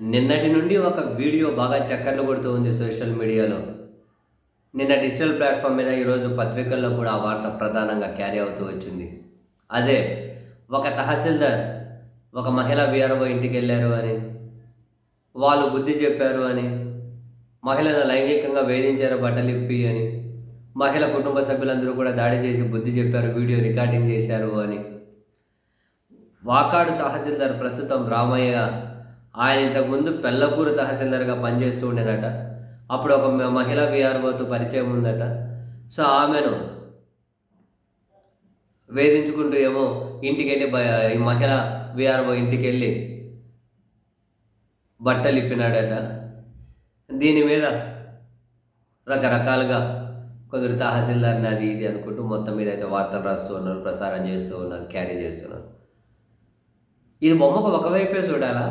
నిన్నటి నుండి ఒక వీడియో బాగా చక్కర్లు కొడుతూ ఉంది సోషల్ మీడియాలో. నిన్న డిజిటల్ ప్లాట్ఫామ్ మీద ఈరోజు పత్రికల్లో కూడా ఆ వార్త ప్రధానంగా క్యారీ అవుతూ వచ్చింది. అదే ఒక తహసీల్దార్ ఒక మహిళ వీఆర్ఓ ఇంటికి వెళ్ళారు అని వాళ్ళు బుద్ధి చెప్పారు అని మహిళను లైంగికంగా వేధించారు బట్టలిప్పి అని మహిళ కుటుంబ సభ్యులందరూ కూడా దాడి చేసి బుద్ధి చెప్పారు వీడియో రికార్డింగ్ చేశారు అని. వాకాడు తహసీల్దార్ ప్రస్తుతం రామయ్య ఆయన ఇంతకుముందు పెళ్ళపూరు తహసీల్దార్గా పనిచేస్తూ ఉండేనట. అప్పుడు ఒక మహిళ మహిళా విఆర్ఓతో పరిచయం ఉందట. సో ఆమెను వేధించుకుంటూ ఏమో ఇంటికి వెళ్ళి ఈ మహిళ విఆర్ఓ ఇంటికి వెళ్ళి బట్టలు ఇప్పినాడట. దీని మీద రకరకాలుగా కొందరు తహసీల్దార్ నాది ఇది అనుకుంటూ మొత్తం మీద అయితే వార్తలు రాస్తూ ఉన్నారు ప్రసారం చేస్తూ ఉన్నారు క్యారీ చేస్తున్నారు. ఇది బొమ్మకు ఒకవైపే చూడాలా?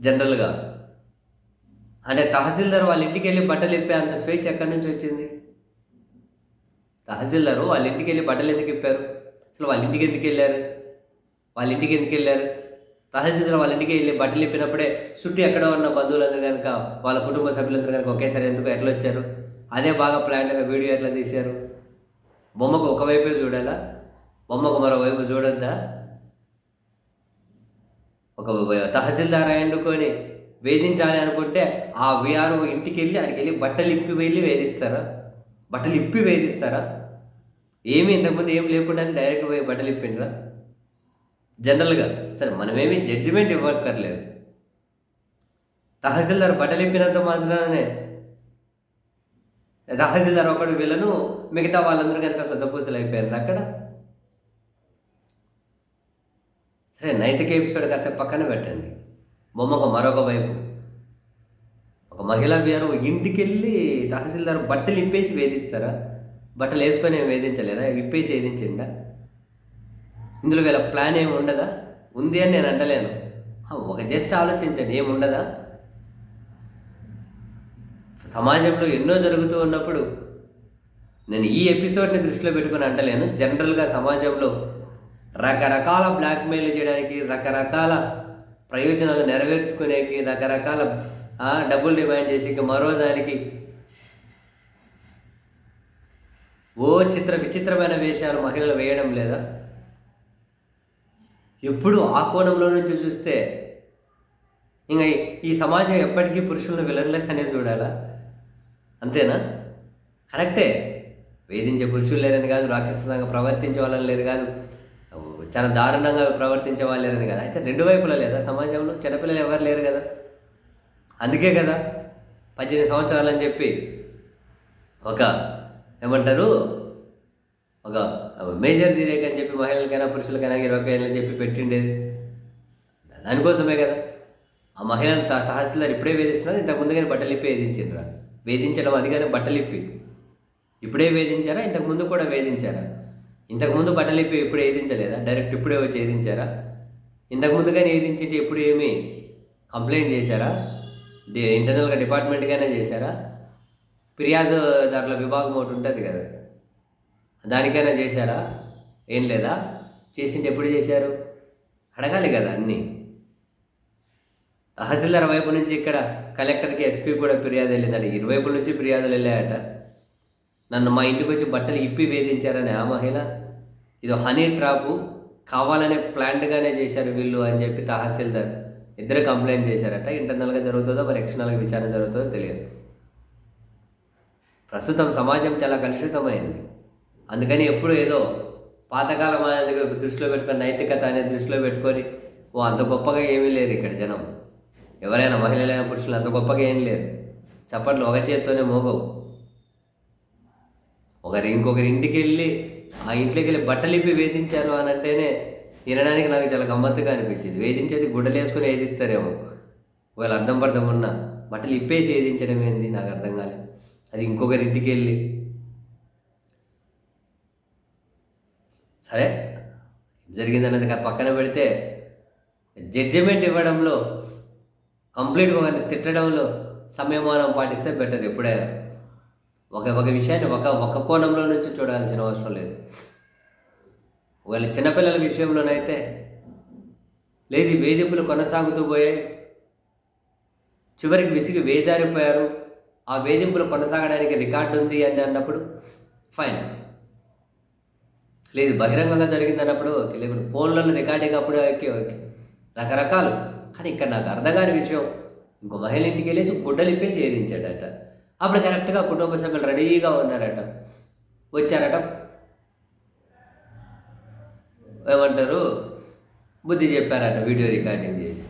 జనరల్గా. అంటే తహసీల్దార్ వాళ్ళ ఇంటికి వెళ్ళి బట్టలు ఇప్పే అంత స్వేచ్ఛ ఎక్కడి నుంచి వచ్చింది? తహసీల్దారు వాళ్ళ ఇంటికి వెళ్ళి బట్టలు ఎందుకు ఇప్పారు? అసలు వాళ్ళ ఇంటికి ఎందుకు వెళ్ళారు? వాళ్ళ ఇంటికి ఎందుకు వెళ్ళారు? తహసీల్దార్ వాళ్ళ ఇంటికి వెళ్ళి బట్టలు ఇప్పినప్పుడే చుట్టూ ఎక్కడ ఉన్న బంధువులందరూ కనుక వాళ్ళ కుటుంబ సభ్యులందరూ కనుక ఒకేసారి ఎందుకు ఎట్లా వచ్చారు? అదే బాగా ప్లాన్గా వీడియో ఎట్లా తీశారు? బొమ్మకు ఒకవైపే చూడాలా? బొమ్మకు మరోవైపు చూడొద్దా? ఒక తహసీల్దార్ అయ్యండుకొని వేధించాలి అనుకుంటే ఆ విఆర్ఓ ఇంటికి వెళ్ళి అక్కడికి వెళ్ళి బట్టలు ఇప్పి వెళ్ళి వేధిస్తారా? బట్టలు ఇప్పి వేధిస్తారా? ఏమి ఇంతకుముందు ఏం లేకుండా డైరెక్ట్ పోయి బట్టలు ఇప్పిండ్రా జనరల్గా సరే మనమేమి జడ్జిమెంట్ ఇవ్వక్కర్లేదు. తహసీల్దార్ బట్టలు ఇప్పినంత మాత్రానే తహసీల్దార్ ఒకడు వీళ్ళను మిగతా వాళ్ళందరూ కనుక సొద్దపూసలు అయిపోయారు అక్కడ? సరే నైతిక ఎపిసోడ్ కాసేపు పక్కన పెట్టండి. బొమ్మకు మరొక వైపు. ఒక మహిళా వీరు ఇంటికి వెళ్ళి తహసీల్దార్ బట్టలు ఇప్పేసి వేధిస్తారా? బట్టలు వేసుకొని ఏం వేధించలేదా? ఇప్పేసి వేధించిందా? ఇందులో వీళ్ళ ప్లాన్ ఏమి ఉండదా? ఉంది అని నేను అంటలేను. ఒక జస్ట్ ఆలోచించండి ఏమి ఉండదా? సమాజంలో ఎన్నో జరుగుతూ ఉన్నప్పుడు నేను ఈ ఎపిసోడ్ని దృష్టిలో పెట్టుకుని అంటలేను. జనరల్గా సమాజంలో రకరకాల బ్లాక్మెయిల్ చేయడానికి రకరకాల ప్రయోజనాలు నెరవేర్చుకునేకి రకరకాల డబ్బులు డిమాండ్ చేసి మరో దానికి ఓ చిత్ర విచిత్రమైన వేషాలు మహిళలు వేయడం లేదా? ఎప్పుడు ఆ కోణంలో నుంచి చూస్తే ఇంకా ఈ- ఈ సమాజం ఎప్పటికీ పురుషులను విలన్లకనే చూడాలా? అంతేనా? కరెక్టే. వేధించే పురుషులు లేరని కాదు రాక్షసంగా ప్రవర్తించే వాళ్ళని లేదు కాదు. చాలా దారుణంగా ప్రవర్తించే వాళ్ళు లేరని కదా? అయితే రెండు వైపులా లేదా? సమాజంలో చిన్నపిల్లలు ఎవరు లేరు కదా? అందుకే కదా పద్దెనిమిది సంవత్సరాలని చెప్పి ఒక ఏమంటారు? ఒక మేజర్ దిరేక్ అని చెప్పి మహిళలకైనా పురుషులకైనా ఇరవై ఏళ్ళని చెప్పి పెట్టిండేది. దానికోసమే కదా. ఆ మహిళను తహసీల్దార్ ఇప్పుడే వేధిస్తున్నారు. ఇంతకు ముందుగానే బట్టలు ఇప్పి వేధించారా వేధించడం అది కానీ బట్టలు ఇప్పి ఇప్పుడే వేధించారా? ఇంతకు ముందు కూడా వేధించారా? ఇంతకుముందు బట్టలు ఇప్పి ఎప్పుడు ఏదించలేదా డైరెక్ట్ ఇప్పుడే వచ్చి ఏదించారా ఇంతకుముందు కానీ వేధించింటే ఎప్పుడు ఏమి? కంప్లైంట్ చేశారా? డి ఇంటర్నల్గా డిపార్ట్మెంట్గానే చేశారా? ఫిర్యాదుదారుల విభాగం ఒకటి ఉంటుంది కదా. దానికైనా చేశారా? ఏం లేదా? చేసింది ఎప్పుడు చేశారు? అడగాలి కదా అన్నీ. తహసీల్దార్ వైపు నుంచి ఇక్కడ కలెక్టర్కి ఎస్పీ కూడా ఫిర్యాదు వెళ్ళిందంట. ఇరువైపుల నుంచి ఫిర్యాదులు వెళ్ళాయట. నన్ను మా ఇంటికి వచ్చి బట్టలు ఇప్పి వేధించారని ఆ మహిళ. ఇది హనీ ట్రాపు కావాలనే ప్లాంట్గానే చేశారు వీళ్ళు అని చెప్పి తహసీల్దార్. ఇద్దరు కంప్లైంట్ చేశారట. ఇంటర్నల్గా జరుగుతుందో మరి ఎక్స్టర్నల్గా విచారణ జరుగుతుందో తెలియదు. ప్రస్తుతం సమాజం చాలా కలుషితమైంది. అందుకని ఎప్పుడు ఏదో పాతకాలం అనేది దృష్టిలో పెట్టుకొని నైతికత అనేది దృష్టిలో పెట్టుకొని ఓ అంత గొప్పగా ఏమీ లేదు ఇక్కడ జనం. ఎవరైనా మహిళలైనా పురుషులు అంత గొప్పగా ఏం లేరు. చప్పట్లు ఒక చేత్తోనే మోగవు. ఒకరి ఇంకొకరి ఇంటికి వెళ్ళి ఆ ఇంట్లోకి వెళ్ళి బట్టలు ఇప్పి వేధించారు అని అంటేనే వినడానికి నాకు చాలా గమ్మత్తుగా అనిపించింది. వేధించేది గుడ్డలు వేసుకుని వేధిస్తారేమో. ఒకవేళ అర్థం పర్థం ఉన్నా బట్టలు ఇప్పేసి వేధించడం ఏంది? నాకు అర్థం కాలేదు అది ఇంకొకరి ఇంటికి వెళ్ళి. సరే జరిగిందన్నది పక్కన పెడితే జడ్జిమెంట్ ఇవ్వడంలో కంప్లీట్గా తిట్టడంలో సంయమానం పాటిస్తే బెటర్ ఎప్పుడైనా. ఒక ఒక విషయాన్ని ఒక ఒక కోణంలో నుంచి చూడాల్సిన అవసరం లేదు. ఒకవేళ చిన్నపిల్లల విషయంలోనైతే లేదు వేధింపులు కొనసాగుతూ పోయే చివరికి విసిగి వేజారిపోయారు. ఆ వేధింపులు కొనసాగడానికి రికార్డు ఉంది అని అన్నప్పుడు ఫైన్. లేదు బహిరంగంగా జరిగింది అన్నప్పుడు ఓకే లేకుంటే ఫోన్లలో రికార్డింగ్ అప్పుడు ఓకే ఓకే. రకరకాలు. కానీ ఇక్కడ నాకు అర్థం కాని విషయం ఇంకో మహిళ ఇంటికి వెళ్ళేసి గుడ్డలు ఇప్పేసి ఏదించాడట అప్పుడు కరెక్ట్గా కుటుంబ సభ్యులు రెడీగా ఉన్నారట. వచ్చారట. ఏమంటారు? బుద్ధి చెప్పారట వీడియో రికార్డింగ్ చేసి.